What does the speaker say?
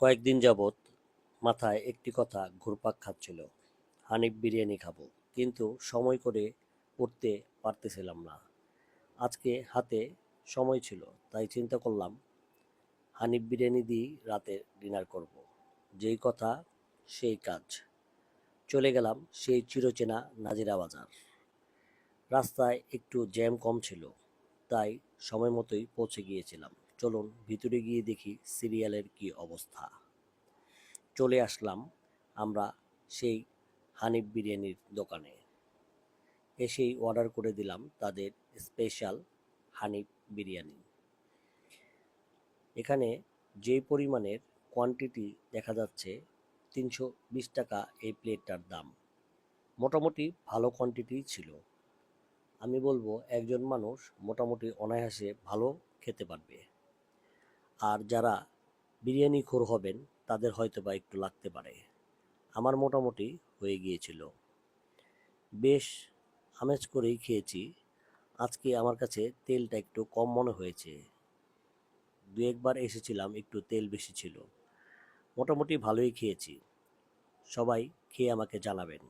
কয়েকদিন যাবৎ মাথায় একটি কথা ঘুরপাক খাচ্ছিল, হানিফ বিরিয়ানি খাব, কিন্তু সময় করে উঠতে পারতেছিলাম না। আজকে হাতে সময় ছিল, তাই চিন্তা করলাম, হানিফ বিরিয়ানি দিয়েই রাতে ডিনার করব। যেই কথা, সেই কাজ। চলে গেলাম সেই চিরচেনা নাজিরা বাজার। রাস্তায় একটু জ্যাম কম ছিল, তাই সময় মতোই পৌঁছে গিয়েছিলাম। চলুন ভিতরে গিয়ে দেখি সিরিয়ালের কি অবস্থা। চলে আসলাম আমরা সেই হানিফ বিরিয়ানির দোকানে। এসেই অর্ডার করে দিলাম তাদের স্পেশাল হানিফ বিরিয়ানি। এখানে যেই পরিমাণের কোয়ান্টিটি দেখা যাচ্ছে তিনশো বিশ টাকা এই প্লেটটার দাম। মোটামুটি ভালো কোয়ান্টিটি ছিল। আমি বলব একজন মানুষ মোটামুটি অনায়াসে ভালো খেতে পারবে। আর যারা বিরিয়ানি খোর হবেন, তাদের হয়তো বা একটু লাগতে পারে। আমার মোটামুটি হয়ে গিয়েছিল। বেশ আমেজ করেই খেয়েছি। আজকে আমার কাছে তেলটা একটু কম মনে হয়েছে। দু একবার এসেছিলাম, একটু তেল বেশি ছিল। মোটামুটি ভালোই খেয়েছি। সবাই খেয়ে আমাকে জানাবেন